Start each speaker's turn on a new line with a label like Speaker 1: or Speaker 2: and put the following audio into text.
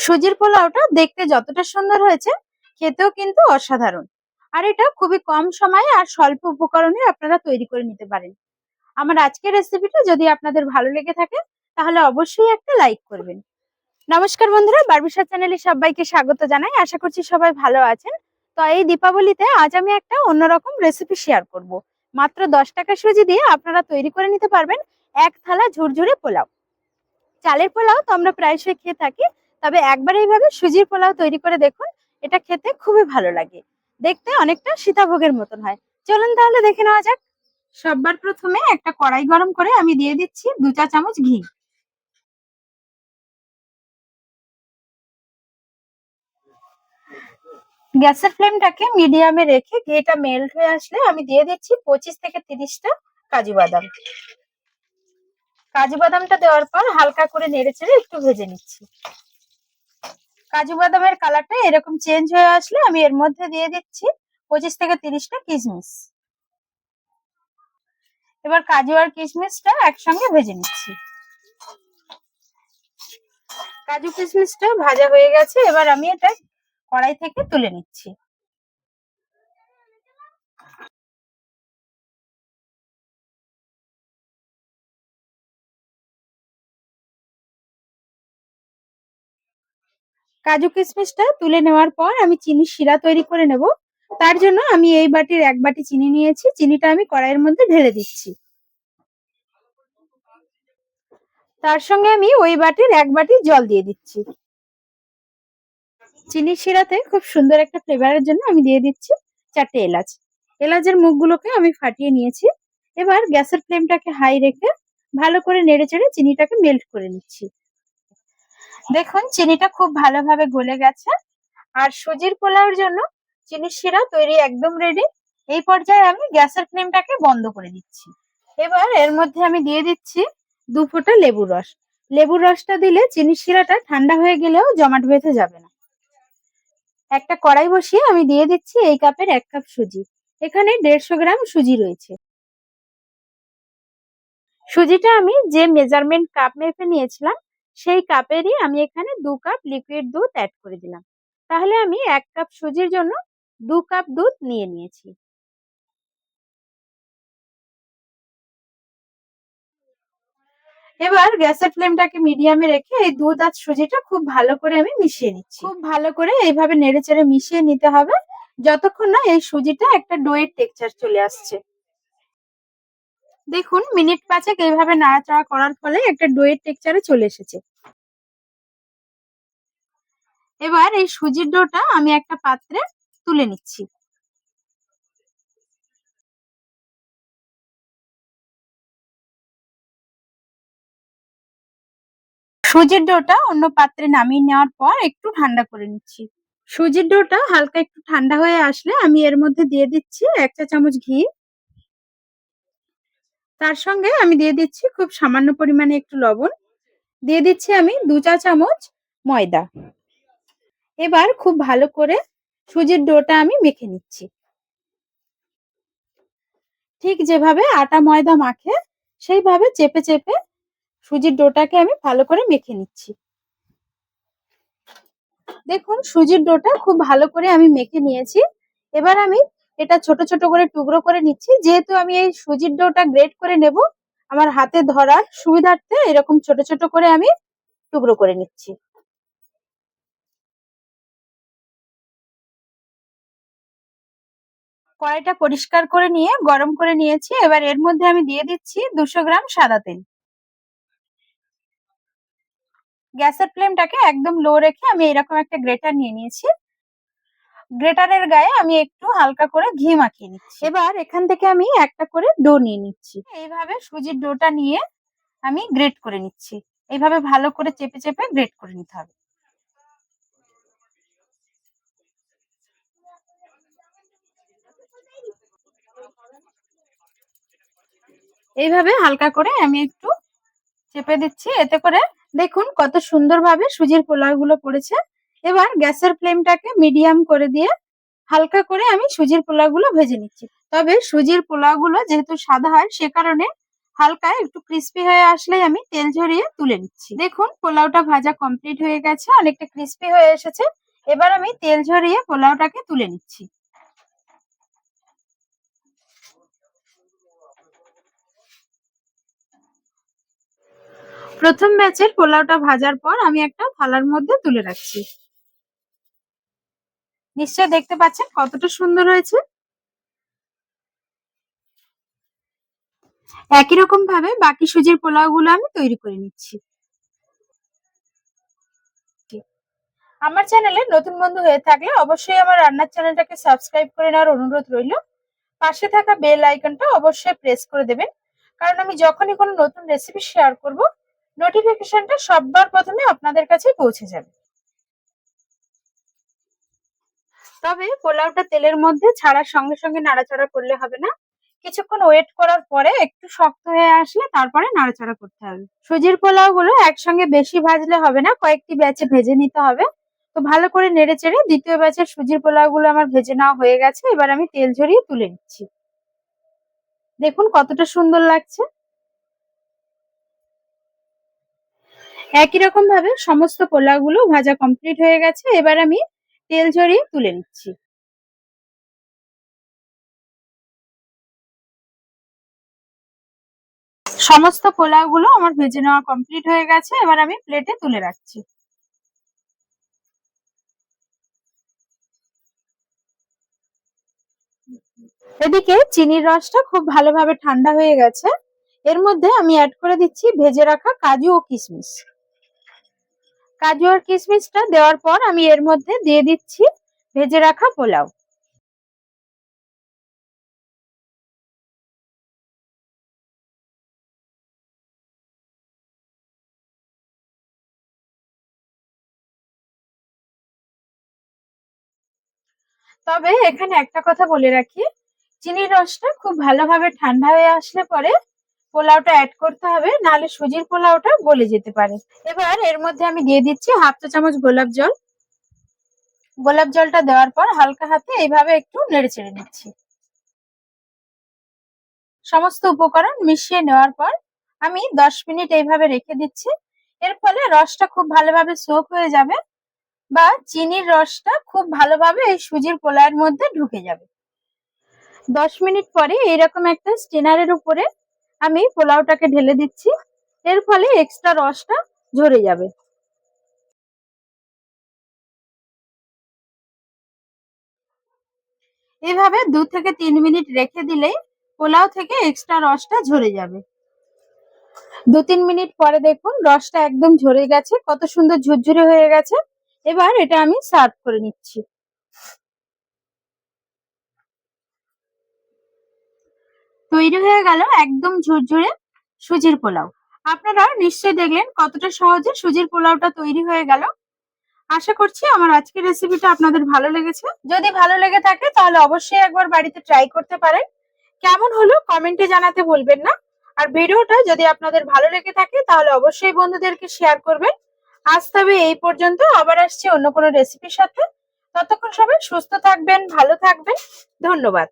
Speaker 1: সুজির পোলাওটা দেখতে যতটা সুন্দর হয়েছে, খেতেও কিন্তু অসাধারণ। আর এটা খুবই কম সময়ে আর স্বল্প উপকরণে আপনারা তৈরি করে নিতে পারেন। আমার আজকের রেসিপিটা যদি আপনাদের ভালো লেগে থাকে, তাহলে অবশ্যই একটা লাইক করবেন। নমস্কার বন্ধুরা বারবিশা চ্যানেলে সবাইকে স্বাগত জানাই। আশা করছি সবাই ভালো আছেন। তো এই দীপাবলিতে আজ আমি একটা অন্যরকম রেসিপি শেয়ার করব। মাত্র দশ টাকা সুজি দিয়ে আপনারা তৈরি করে নিতে পারবেন এক থালা ঝুরঝুরে পোলাও। চালের পোলাও তো আমরা প্রায়শই খেয়ে থাকি তবে একবার এইভাবে সুজির পোলাও তৈরি করে দেখুন, এটা খেতে খুবই ভালো লাগে। দেখতে অনেকটা সীতাভোগের মতন হয়। চলুন তাহলে দেখে নেওয়া যাক। সববার প্রথমে একটা কড়াই গরম করে আমি দিয়ে দিচ্ছি দু চা চামচ ঘি। গ্যাসের ফ্লেমটাকে মিডিয়ামে রেখে ঘিটা মেল্ট হয়ে আসলে আমি দিয়ে দিচ্ছি পঁচিশ থেকে তিরিশটা কাজু বাদাম। কাজু বাদামটা দেওয়ার পর হালকা করে নেড়ে চেড়ে একটু ভেজে নিচ্ছি। কাজু বাদামের কালারটা এরকম চেঞ্জ হয়ে আসলে আমি এর মধ্যে দিয়ে দিচ্ছি পঁচিশ থেকে তিরিশটা কিশমিশ। এবার কাজু আর কিশমিশটা একসঙ্গে ভেজে নিচ্ছি। কাজু কিশমিশটা ভাজা হয়ে গেছে, এবার আমি এটা কড়াই থেকে তুলে নিচ্ছি। কাজু কিশমিশটা তুলে নেওয়ার পর আমি চিনি শিরা তৈরি করে নেব। তার জন্য আমি এই বাটির এক বাটি চিনি নিয়েছি। চিনিটা আমি কড়াইয়ের মধ্যে ঢেলে দিচ্ছি। তার সঙ্গে আমি ওই বাটির এক বাটি জল দিয়ে দিচ্ছি। চিনি শিরাতে খুব সুন্দর একটা ফ্লেভারের জন্য আমি দিয়ে দিচ্ছি চারটে এলাচ। এলাচের মুখগুলোকে আমি ফাটিয়ে নিয়েছি। এবার গ্যাসের ফ্লেমটাকে হাই রেখে ভালো করে নেড়ে চেড়ে চিনিটাকে মেল্ট করে নিচ্ছি। দেখুন, চিনিটা খুব ভালোভাবে গলে গেছে। আর সুজির পোলাওর জন্য চিনির শিরা তৈরি একদম রেডি এই পর্যায়ে আমি গ্যাসের ফ্লেমটাকে বন্ধ করে দিচ্ছি। এবার এর মধ্যে আমি দিয়ে দিচ্ছি দু ফোঁটা লেবুর রস। লেবুর রসটা দিলে চিনির শিরাটা ঠান্ডা হয়ে গেলেও জমাট বেঁধে যাবে না। একটা কড়াই বসিয়ে আমি দিয়ে দিচ্ছি এই কাপের এক কাপ সুজি। এখানে দেড়শো গ্রাম সুজি রয়েছে। সুজিটা আমি যে মেজারমেন্ট কাপ মেপে নিয়েছিলাম সেই কাপেরই আমি এখানে দু কাপ লিকুইড দুধ অ্যাড করে দিলাম। তাহলে আমি এক কাপ সুজির জন্য দু কাপ দুধ নিয়ে নিয়েছি। এবার গ্যাসের ফ্লেমটাকে মিডিয়ামে রেখে এই দুধ আর সুজিটা খুব ভালো করে আমি মিশিয়ে নিচ্ছি। খুব ভালো করে এইভাবে নেড়ে চেড়ে মিশিয়ে নিতে হবে। যতক্ষণ না এই সুজিটা একটা ডোয়ের টেক্সচার চলে আসছে। দেখুন, মিনিট পাঁচেক এইভাবে নাড়াচাড়া করার ফলে একটা ডোয়ের টেক্সচারে চলে এসেছে। এবার এই সুজির ডোটা আমি একটা পাত্রে তুলে নিচ্ছি। সুজির ডোটা অন্য পাত্রে নামিয়ে নেওয়ার পর একটু ঠান্ডা করে নিচ্ছি। সুজির ডোটা হালকা একটু ঠান্ডা হয়ে আসলে আমি এর মধ্যে দিয়ে দিচ্ছি এক চা চামচ ঘি। তার সঙ্গে আমি দিয়ে দিচ্ছি খুব সামান্য পরিমাণে একটু লবণ। দিয়ে দিচ্ছি আমি দু চা চামচ ময়দা। এবার খুব ভালো করে সুজির ডোটা আমি মেখে নিচ্ছি। ঠিক যেভাবে আটা ময়দা মাখে, সেইভাবে চেপে চেপে সুজির ডোটাকে আমি ভালো করে মেখে নিচ্ছি। দেখুন, সুজির ডোটা খুব ভালো করে আমি মেখে নিয়েছি। এবার আমি এটা ছোট ছোট করে টুকরো করে নিচ্ছি। যেহেতু আমি এই সুজির ডোটা গ্রেট করে নেব, আমার হাতে ধরার সুবিধার্থে এরকম ছোট ছোট করে আমি টুকরো করে নিচ্ছি। কড়াইটা পরিষ্কার করে নিয়ে, গরম করে নিয়েছি। এবার এর মধ্যে আমি দিয়ে দিচ্ছি দুশো গ্রাম সাদা তেল। গ্যাসের ফ্লেমটাকে একদম লো রেখে আমি এরকম একটা গ্রেটার নিয়ে নিয়েছি। গ্রেটারের গায়ে আমি একটু হালকা করে ঘি মাখিয়ে নিচ্ছি। এবার এখান থেকে আমি একটা করে ডো নিয়ে নিচ্ছি। এইভাবে সুজির ডোটা নিয়ে আমি গ্রেট করে নিচ্ছি। এইভাবে ভালো করে চেপে চেপে গ্রেট করে নিতে হবে। এইভাবে হালকা করে আমি একটু চেপে দিচ্ছি। এতে করে দেখুন কত সুন্দরভাবে সুজির পোলাও গুলো পড়েছে। এবার গ্যাসের ফ্লেমটাকে মিডিয়াম করে দিয়ে হালকা করে আমি সুজির পোলাও গুলো ভেজে নিচ্ছি। তবে সুজির পোলাও গুলো যেহেতু সাদা হয়, সে কারণে হালকা একটু ক্রিস্পি হয়ে আসলেই আমি তেল ঝরিয়ে তুলে নিচ্ছি। দেখুন, পোলাওটা ভাজা কমপ্লিট হয়ে গেছে, অনেকটা ক্রিস্পি হয়ে এসেছে। এবার আমি তেল ঝরিয়ে পোলাওটাকে তুলে নিচ্ছি। প্রথম ব্যাচের পোলাওটা ভাজার পর আমি একটা থালার মধ্যে তুলে রাখছি। নিশ্চয় দেখতে পাচ্ছেন কতটা সুন্দর হয়েছে। একই রকম ভাবে বাকি সুজির পোলাও গুলো আমি তৈরি করে নিচ্ছি। আমার চ্যানেলে নতুন বন্ধু হয়ে থাকলে অবশ্যই আমার রান্নার চ্যানেলটাকে সাবস্ক্রাইব করে নেওয়ার অনুরোধ রইল। পাশে থাকা বেল আইকনটা অবশ্যই প্রেস করে দেবেন। কারণ আমি যখনই কোনো নতুন রেসিপি শেয়ার করব নোটিফিকেশনটা সববার প্রথমে আপনাদের কাছে পৌঁছে যাবে। তবে পোলাওটা তেলের মধ্যে ছাড়ার সঙ্গে সঙ্গে নাড়াচাড়া করলে হবে না। কিছুক্ষণ ওয়েট করার পরে একটু শক্ত হয়ে আসলে তারপরে নাড়াচাড়া করতে হবে। সুজির পোলাও গুলো একসঙ্গে বেশি ভাজলে হবে না, কয়েকটি ব্যাচে ভেজে নিতে হবে। তো ভালো করে নেড়ে চেড়ে দ্বিতীয় ব্যাচের সুজির পোলাও গুলো আমার ভেজে নেওয়া হয়ে গেছে, এবার আমি তেল ঝরিয়ে তুলে নিচ্ছি। দেখুন কতটা সুন্দর লাগছে। একই রকম ভাবে সমস্ত পোলাও গুলো ভাজা কমপ্লিট হয়ে গেছে, এবার আমি তেল ঝরিয়ে তুলে নিচ্ছি। সমস্ত পোলাও গুলো আমার ভেজে নেওয়া কমপ্লিট হয়ে গেছে, এবার আমি প্লেটে তুলে রাখছি। এদিকে চিনির রসটা খুব ভালোভাবে ঠান্ডা হয়ে গেছে। এর মধ্যে আমি অ্যাড করে দিচ্ছি ভেজে রাখা কাজু ও কিশমিশ। কাজু আর কিশমিশটা দেওয়ার পর আমি এর মধ্যে দিয়ে দিচ্ছি ভেজে রাখা পোলাও। তবে এখানে একটা কথা বলে রাখি, চিনির রসটা খুব ভালোভাবে ঠান্ডা হয়ে আসলে পরে পোলাওটা অ্যাড করতে হবে, নাহলে সুজির পোলাওটা গলে যেতে পারে। এবার এর মধ্যে আমি দিয়ে দিচ্ছি হাফ চা চামচ গোলাপ জল। গোলাপ জলটা দেওয়ার পর হালকা হাতে এইভাবে একটু নেড়ে চেড়ে নিচ্ছি। সমস্ত উপকরণ মিশিয়ে নেওয়ার পর আমি দশ মিনিট এইভাবে রেখে দিচ্ছি। এর ফলে রসটা খুব ভালোভাবে সোক হয়ে যাবে বা চিনির রসটা খুব ভালোভাবে এই সুজির পোলাওয়ের মধ্যে ঢুকে যাবে। দশ মিনিট পরে এইরকম একটা স্টেনারের উপরে আমি পোলাওটাকে ঢেলে দিচ্ছি। এর ফলে এক্সট্রা রসটা ঝরে যাবে। এভাবে দু থেকে তিন মিনিট রেখে দিলেই পোলাও থেকে এক্সট্রা রসটা ঝরে যাবে। দু তিন মিনিট পরে দেখুন রসটা একদম ঝরে গেছে, কত সুন্দর ঝুরঝুরে হয়ে গেছে। এবার এটা আমি সার্ভ করে নিচ্ছি। তৈরি হয়ে গেল একদম ঝুরঝুরে সুজির পোলাও। আপনারা নিশ্চয়ই দেখলেন কতটা সহজে সুজির পোলাওটা তৈরি হয়ে গেল। আশা করছি আমার আজকের রেসিপিটা আপনাদের ভালো লেগেছে। যদি ভালো লেগে থাকে তাহলে অবশ্যই একবার বাড়িতে ট্রাই করতে পারেন। কেমন হলো কমেন্টে জানাতে ভুলবেন না। আর ভিডিওটা যদি আপনাদের ভালো লেগে থাকে তাহলে অবশ্যই বন্ধুদেরকে শেয়ার করবেন। আজ তবে এই পর্যন্ত, আবার আসছি অন্য কোনো রেসিপির সাথে। ততক্ষণ সবাই সুস্থ থাকবেন, ভালো থাকবেন। ধন্যবাদ।